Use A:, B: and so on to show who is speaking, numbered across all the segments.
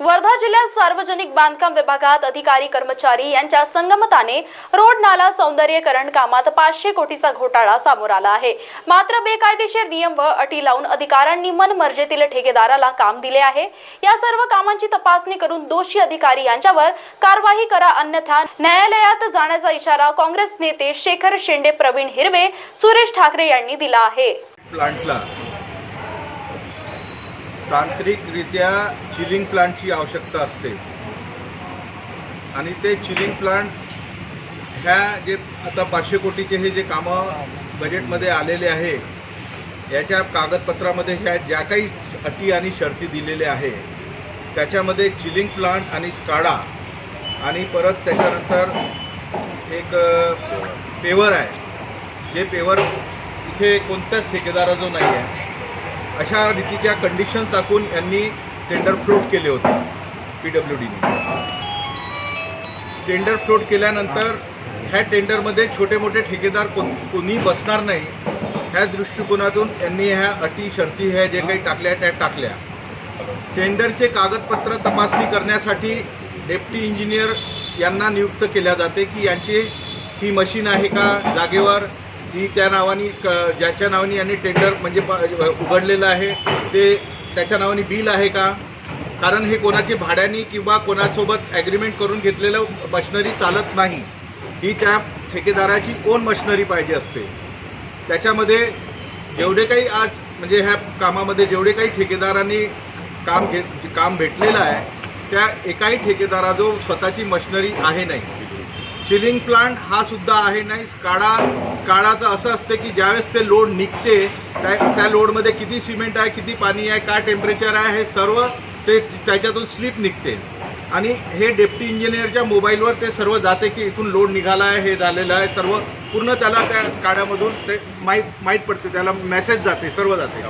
A: वर्धा जिल्ह्यात सार्वजनिक बांधकाम विभागात अधिकारी कर्मचारी यांच्या संगमताने रोड नाला सौंदर्यीकरण कामात पाचशे कोटीचा घोटाळा समोर आला आहे. मात्र बेकायदेशीर नियम व अटी लावून अधिकाऱ्यांनी मनमर्जेतील ठेकेदाराला काम दिले आहे. या सर्व कामांची तपासणी करून दोषी अधिकारी यांच्यावर कारवाई करा अन्यथा न्यायालयात जाण्याचा इशारा काँग्रेस नेते शेखर शेंडे प्रवीण हिरवे सुरेश ठाकरे यांनी दिला आहे.
B: प्लांटला तांत्रिकरित्या चिलिंग प्लांटची आवश्यकता असते. आणि ते चिलिंग प्लांट ह्या जे आता पाचशे कोटीचे हे जे कामं बजेटमध्ये आलेले आहे याच्या कागदपत्रामध्ये ह्या ज्या काही अटी आणि शर्ती दिलेल्या आहे त्याच्यामध्ये चिलिंग प्लांट आणि स्काडा आणि परत त्याच्यानंतर एक पेवर आहे. जे पेवर इथे कोणत्याच ठेकेदाराजो नाही आहे अशा रीतीच्या कंडिशन टाकून यांनी टेंडर फ्लोट केले होते पी डब्ल्यू डीने टेंडर फ्लोट केल्यानंतर ह्या टेंडरमध्ये छोटे मोठे ठेकेदार कोण कोणी बसणार नाही ह्या दृष्टिकोनातून यांनी ह्या अटी शर्ती ह्या जे काही टाकल्या त्या टाकल्या. टेंडरचे कागदपत्र तपासणी करण्यासाठी डेप्टी इंजिनियर यांना नियुक्त केल्या जाते की यांची ही मशीन आहे का जागेवर? की त्या नावाने क ज्याच्या नावाने यांनी टेंडर म्हणजे उघडलेलं आहे ते त्याच्या नावाने बिल आहे का? कारण हे कोणाची भाड्याने किंवा कोणासोबत ॲग्रीमेंट करून घेतलेलं मशिनरी चालत नाही. ही त्या ठेकेदाराची ओन मशिनरी पाहिजे असते. त्याच्यामध्ये जेवढे काही आज म्हणजे ह्या कामामध्ये जेवढे काही ठेकेदारांनी काम घे काम भेटलेलं आहे त्या एकाही ठेकेदाराजो स्वतःची मशनरी आहे नाही. चिलिंग प्लांट हा सुद्धा आहे नाही. स्काडा स्काडाचं असं असतं की ज्यावेळेस ते लोड निघते त्या त्या लोडमध्ये किती सिमेंट आहे किती पाणी आहे काय टेम्परेचर आहे हे सर्व ते त्याच्यातून स्लिप निघते. आणि हे डेप्टी इंजिनियरच्या मोबाईलवर ते सर्व जाते की इथून लोड निघाला आहे हे झालेलं आहे सर्व पूर्ण त्याला त्या स्काडामधून ते माहीत माहीत पडते त्याला मेसेज जाते सर्व जाते.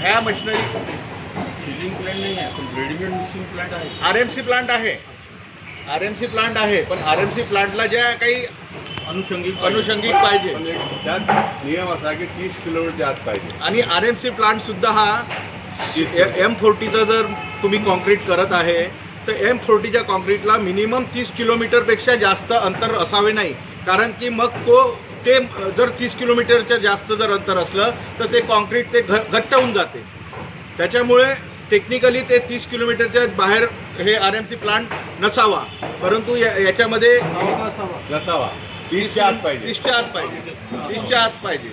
B: ह्या मशिनरी
C: नाही आहे पण रेडीमेड मिशिंग प्लांट आहे.
B: आर एम सी प्लांट आहे. आर एम सी प्लांट आहे पण आर एम सी प्लांटला ज्या काही
C: अनुषंगिक
B: अनुषंगिक पाहिजे.
D: पण एक त्यात नियम असा की तीस किलोमीटरच्या आत पाहिजे.
B: आणि आर एम सी प्लांट सुद्धा हा एम फोर्टीचा जर तुम्ही कॉन्क्रीट करत आहे तर एम फोर्टीच्या कॉन्क्रीटला मिनिमम तीस किलोमीटरपेक्षा जास्त अंतर असावे नाही. कारण की मग तो ते जर तीस किलोमीटरच्या जास्त जर अंतर असलं तर ते कॉन्क्रीट ते घ घट्ट होऊन जाते. त्याच्यामुळे टेक्निकली ते तीस किलोमीटरच्या बाहेर हे आर एम सी प्लांट नसावा. परंतु या याच्यामध्ये
D: नसावा. तीसच्या आत पाहिजे.
B: तीसच्या आत पाहिजे. तीसच्या आत पाहिजे.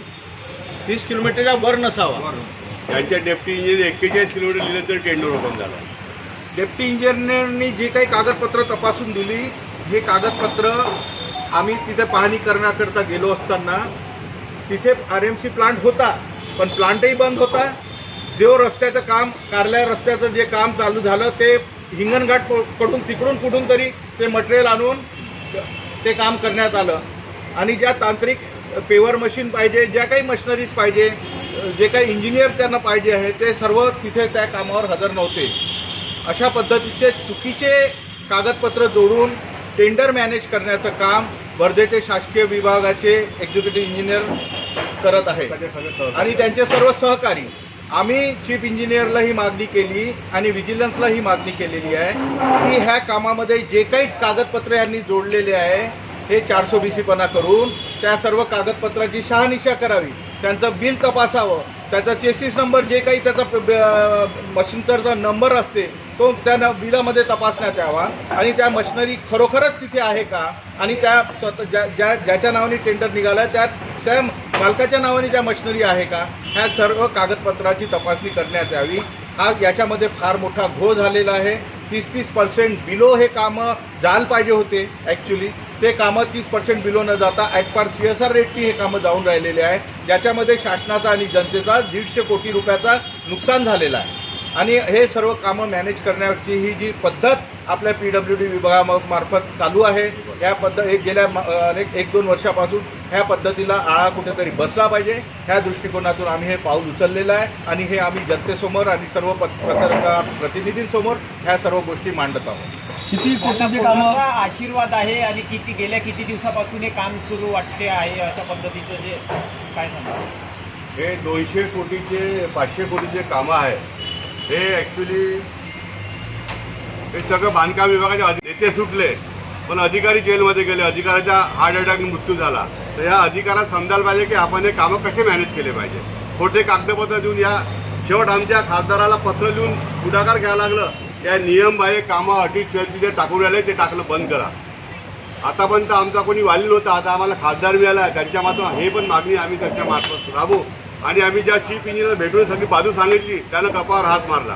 B: तीस किलोमीटरच्या वर नसावा.
D: त्यांच्या डेप्टी इंजिनियर एक्केचाळीस किलोमीटर लिहिलं तर टेंडर ओपन झाला.
B: डेप्टी इंजिनियरनी जी काही कागदपत्र तपासून दिली हे कागदपत्र आम्ही तिथे पाहणी करण्याकरता गेलो असताना तिथे आर एम सी प्लांट होता पण प्लांटही बंद होता. जो रस्त्याचं काम कारल्या रस्त्याचं जे काम चालू झालं ते हिंगणघाटकडून तिकडून कुठून तरी ते मटेरियल आणून ते काम करण्यात आलं. आणि ज्या तांत्रिक पेवर मशीन पाहिजे ज्या काही मशिनरीज पाहिजे जे काही इंजिनियर त्यांना पाहिजे आहे ते सर्व तिथे त्या कामावर हजर नव्हते. अशा पद्धतीचे चुकीचे कागदपत्र जोडून टेंडर मॅनेज करण्याचं काम वर्धेचे शासकीय विभागाचे एक्झिक्युटिव्ह इंजिनियर करत आहे. आणि त्यांचे सर्व सहकारी. आम्ही चीफ इंजिनियरला ही मागणी केली आणि विजिलन्सला ही मागणी केलेली आहे की ह्या कामामध्ये जे काही कागदपत्र यांनी जोडलेले आहे हे चारसो बीसीपणा करून त्या सर्व कागदपत्राची शहानिशा करावी. त्यांचं बिल तपासावं. त्याचा चेसिस नंबर जे काही त्याचा मशीनचा नंबर असते तो त्या न- बिलामध्ये तपासण्यात यावा. आणि त्या मशिनरी खरोखरच तिथे आहे का? आणि त्या स्वतः ज्या ज्या ज्याच्या नावाने टेंडर निघाला त्या त्या मालकाच्या नावाने त्या मशिनरी आहे का? ह्या सर्व कागदपत्राची तपासणी करण्यात यावी. आज याच्यामध्ये फार मोठा घो झालेला आहे. तीस तीस पर्सेंट बिलो हे कामं जायला पाहिजे होते ॲक्च्युली ते कामं तीस पर्सेंट बिलो न जाता ॲट पार सी एस आर रेटनी हे कामं जाऊन राहिलेले आहे ज्याच्यामध्ये शासनाचा आणि जनतेचा दीडशे कोटी रुपयाचा नुकसान झालेला आहे. आणि हे सर्व कामं मॅनेज करण्याची ही जी पद्धत आपल्या पी डब्ल्यू डी विभागामार्फत चालू आहे या पद्धत एक गेल्या अनेक एक दोन वर्षापासून ह्या पद्धतीला आळा कुठेतरी बसला पाहिजे. ह्या दृष्टिकोनातून आम्ही हे पाऊल उचललेलं आहे आणि हे आम्ही जनतेसमोर आणि सर्व पत- पत्रकार प्रतिनिधींसमोर ह्या सर्व गोष्टी मांडत आहोत.
C: किती कोटीचे कामं?
E: आशीर्वाद आहे आणि किती गेल्या किती दिवसापासून हे काम सुरू वाटते आहे अशा पद्धतीचं जे काय सांगा
D: हे दोनशे कोटीचे पाचशे कोटीचे कामं आहे हे ॲक्च्युली हे सगळं बांधकाम विभागाचे नेते सुटले पण अधिकारी जेलमध्ये गेले. अधिकाऱ्याचा हार्ट अटॅकने मृत्यू झाला. तर या अधिकाऱ्यात समजायला पाहिजे की आपण हे कामं कसे मॅनेज केले पाहिजे. खोटे कागदपत्र देऊन या शेवट आमच्या खासदाराला पत्र लिहून पुढाकार घ्यायला लागलं. त्या नियमबाह्य कामं अटी शर्ती जे टाकून राहिले ते टाकलं बंद करा. आतापर्यंत आमचा कोणी वाली नव्हता आता आम्हाला खासदार मिळाला त्यांच्या मात्र हे पण मागणी आम्ही त्यांच्या मार्फत राबू आणि आम्ही ज्या चीफ इंजिनियर भेटून सगळी बाजू सांगितली त्यानं कपावर हात मारला.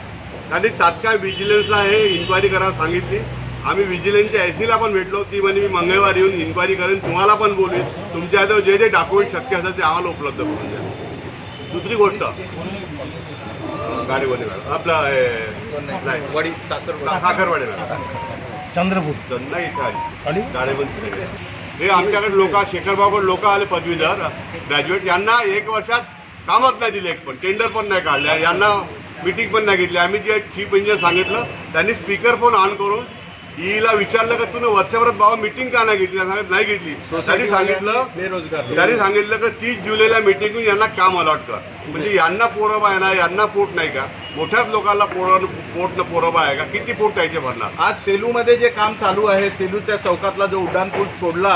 D: त्यांनी तात्काळ विजिलन्सला हे इन्क्वायरी करायला सांगितली. आम्ही विजिलन्सच्या एसीला पण भेटलो. ती म्हणे मी मंगळवार येऊन इन्क्वायरी करेन. तुम्हाला पण बोलवीन तुमच्या हातावर जे जे डॉक्युमेंट शक्य असेल ते आम्हाला उपलब्ध करून द्या. दुसरी गोष्ट गाडीमध्ये आपला हे,
B: वडी
D: साखरवाडीला
F: चंद्रपूर.
D: नाही इथं हे आमच्याकडे लोक शेखरबाबा लोक आले पदवीधर ग्रॅज्युएट यांना एक वर्षात कामच नाही दिले एक पण टेंडर पण नाही काढल्या. यांना मिटिंग पण नाही घेतली. आम्ही जे चीफ इंजिनियर सांगितलं त्यांनी स्पीकर फोन ऑन करून ईला विचारलं का तुम्ही वर्षभरात बाबा मिटिंग का नाही घेतली? सांगत नाही घेतली. त्यांनी सांगितलं
B: बेरोजगार
D: त्यांनी सांगितलं की तीस जुलैला मिटिंग यांना काम अलॉट कर म्हणजे यांना पोरबा आहे ना यांना पोट नाही का? मोठ्याच लोकांना पोर पोट पोरबा आहे का? किती पोट त्याचे भरणार?
B: आज सेलूमध्ये जे काम चालू आहे सेलूच्या चौकातला जो उड्डाणपूल तोडला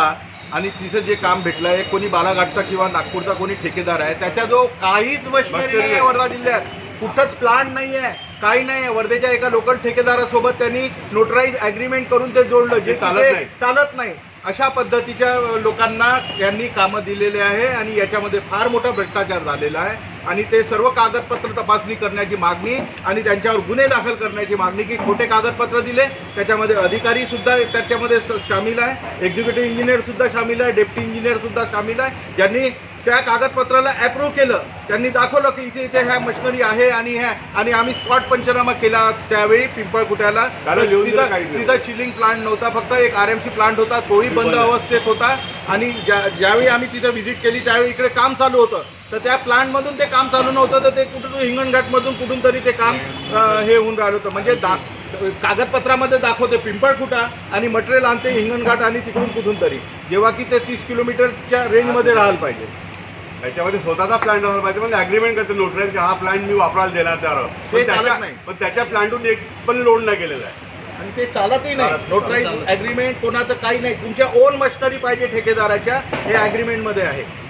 B: आणि तिचं जे काम भेटलं आहे कोणी बालाघाटचा किंवा नागपूरचा कोणी ठेकेदार आहे त्याच्या जो काहीच मशिनरी नाही आहे. वर्धा जिल्ह्यात कुठंच प्लांट नाही आहे काही नाही आहे वर्धेच्या एका लोकल ठेकेदारासोबत त्यांनी नोटराईज अग्रीमेंट करून ते जोडलं जे
D: चालत नाही.
B: चालत नाही अशा पद्धतीच्या लोकांना यांनी कामं दिलेले आहे आणि याच्यामध्ये फार मोठा भ्रष्टाचार झालेला आहे. आणि ते सर्व कागदपत्र तपासणी करण्याची मागणी आणि त्यांच्यावर गुन्हे दाखल करण्याची मागणी की खोटे कागदपत्र दिले. त्याच्यामध्ये अधिकारी सुद्धा त्याच्यामध्ये स- सामील आहे. एक्झिक्युटिव्ह इंजिनियर सुद्धा सामील आहे. डेप्टी इंजिनियर सुद्धा सामील आहे. ज्यांनी त्या कागदपत्राला अप्रूव्ह केलं. त्यांनी दाखवलं की इथे इथे ह्या मशिनरी आहे आणि ह्या आणि आम्ही स्पॉट पंचनामा केला त्यावेळी पिंपळकुट्याला तिथं चिलिंग प्लांट नव्हता फक्त एक आर एम सी प्लांट होता तोही बंद. अवस्थेत होता. आणि ज्या ज्यावेळी आम्ही तिथं व्हिजिट केली त्यावेळी इकडे काम चालू होतं. तर त्या प्लांटमधून ते काम चालू नव्हतं तर ते कुठून हिंगणघाटमधून कुठून तरी ते काम हे होऊन राहिलं होतं. म्हणजे दा कागदपत्रामध्ये दाखवते पिंपळखुटा आणि मटेरियल आणते हिंगणघाट आणि तिकडून कुठून तरी. जेव्हा की ते तीस किलोमीटरच्या रेंजमध्ये राहायला पाहिजे.
D: त्याच्यामध्ये स्वतःचा प्लांट असला पाहिजे म्हणजे अग्रीमेंट करते नोटराईज की हा प्लांट मी वापरायला देणार त्यावर.
B: ते
D: पण
B: चालत
D: त्याच्या
B: नाही.
D: पण त्याच्या प्लांटून एक पण लोड नाही केलेला आहे.
B: आणि ते चालतही नाही.
D: चालत-
B: नोटराईज अग्रीमेंट कोणाचं काही नाही. तुमच्या ओन मशिनरी पाहिजे ठेकेदाराच्या हे अग्रीमेंटमध्ये आहे.